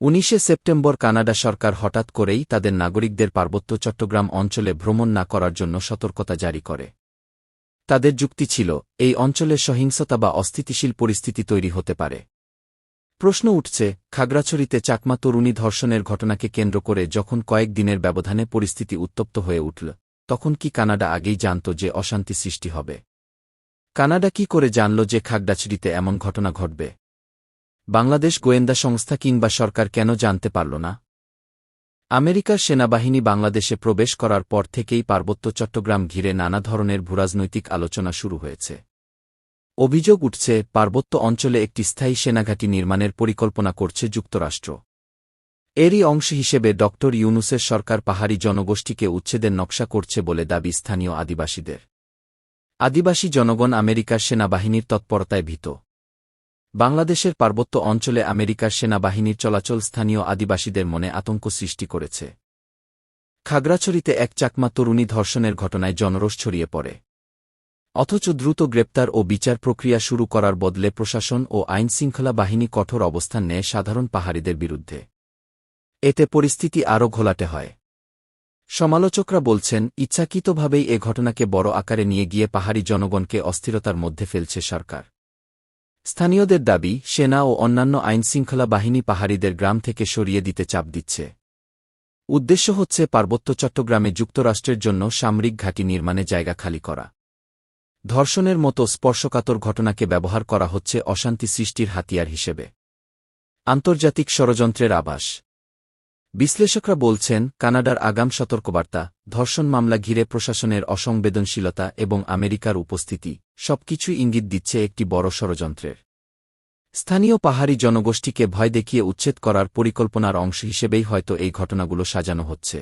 উনিশে September Canada সরকার হঠাৎ করেই তাদের নাগরিকদের পার্বত্য চট্টগ্রাম অঞ্চলে ভ্রমণ না করার জন্য সতর্কতা জারি করে। তাদের যুক্তি ছিল, এই অঞ্চলে সহিংসতা বা অস্থিতিশীল পরিস্থিতি তৈরি হতে পারে। প্রশ্ন উঠছে, খাগড়াছড়িতে চাকমা তরুণী ধর্ষণের ঘটনাকে কেন্দ্র করে যখন কয়েক দিনের ব্যবধানে পরিস্থিতি উত্তপ্ত হয়ে উঠল, তখন কি কানাডা আগেই জানত যে অশান্তি সৃষ্টি হবে? কানাডা কি করে জানল যে খাগড়াছড়িতে এমন ঘটনা ঘটবে? বাংলাদেশ গোয়েন্দা সংস্থা কিংবা সরকার কেন জানতে পারল না? আমেরিকার সেনাবাহিনী বাংলাদেশে প্রবেশ করার পর থেকেই পার্বত্য চট্টগ্রাম ঘিরে নানা ধরনের ভূরাজনৈতিক আলোচনা শুরু হয়েছে। অভিযোগ উঠছে, পার্বত্য অঞ্চলে একটি স্থায়ী সেনাঘাঁটি নির্মাণের পরিকল্পনা করছে যুক্তরাষ্ট্র। এরই অংশ হিসেবে ড. ইউনুসের সরকার পাহাড়ি জনগোষ্ঠীকে উচ্ছেদের নকশা করছে বলে দাবি স্থানীয় আদিবাসীদের। আদিবাসী জনগণ আমেরিকার সেনাবাহিনীর তৎপরতায় ভীত। বাংলাদেশের পার্বত্য অঞ্চলে আমেরিকার সেনাবাহিনীর চলাচল স্থানীয় আদিবাসীদের মনে আতঙ্ক সৃষ্টি করেছে। খাগড়াছড়িতে এক চাকমা তরুণী ধর্ষণের ঘটনায় জনরোষ ছড়িয়ে পড়ে। অথচ দ্রুত গ্রেপ্তার ও বিচার প্রক্রিয়া শুরু করার বদলে প্রশাসন ও আইনশৃঙ্খলা বাহিনী কঠোর অবস্থান নেয় সাধারণ পাহাড়িদের বিরুদ্ধে। এতে পরিস্থিতি আরও ঘোলাটে হয়। সমালোচকরা বলছেন, ইচ্ছাকৃতভাবেই এ ঘটনাকে বড় আকারে নিয়ে গিয়ে পাহাড়ি জনগণকে অস্থিরতার মধ্যে ফেলছে সরকার। স্থানীয়দের দাবি, সেনা ও অন্যান্য আইনশৃঙ্খলা বাহিনী পাহাড়িদের গ্রাম থেকে সরিয়ে দিতে চাপ দিচ্ছে। উদ্দেশ্য হচ্ছে পার্বত্য চট্টগ্রামে যুক্তরাষ্ট্রের জন্য সামরিক ঘাঁটি নির্মাণে জায়গা খালি করা। ধর্ষণের মতো স্পর্শকাতর ঘটনাকে ব্যবহার করা হচ্ছে অশান্তি সৃষ্টির হাতিয়ার হিসেবে। আন্তর্জাতিক ষড়যন্ত্রের আভাস। বিশ্লেষকরা বলছেন, কানাডার আগাম সতর্কবার্তা, ধর্ষণ মামলা ঘিরে প্রশাসনের অসংবেদনশীলতা এবং আমেরিকার উপস্থিতি, সবকিছুই ইঙ্গিত দিচ্ছে একটি বড় ষড়যন্ত্রের। স্থানীয় পাহাড়ি জনগোষ্ঠীকে ভয় দেখিয়ে উচ্ছেদ করার পরিকল্পনার অংশ হিসেবেই হয়তো এই ঘটনাগুলো সাজানো হচ্ছে।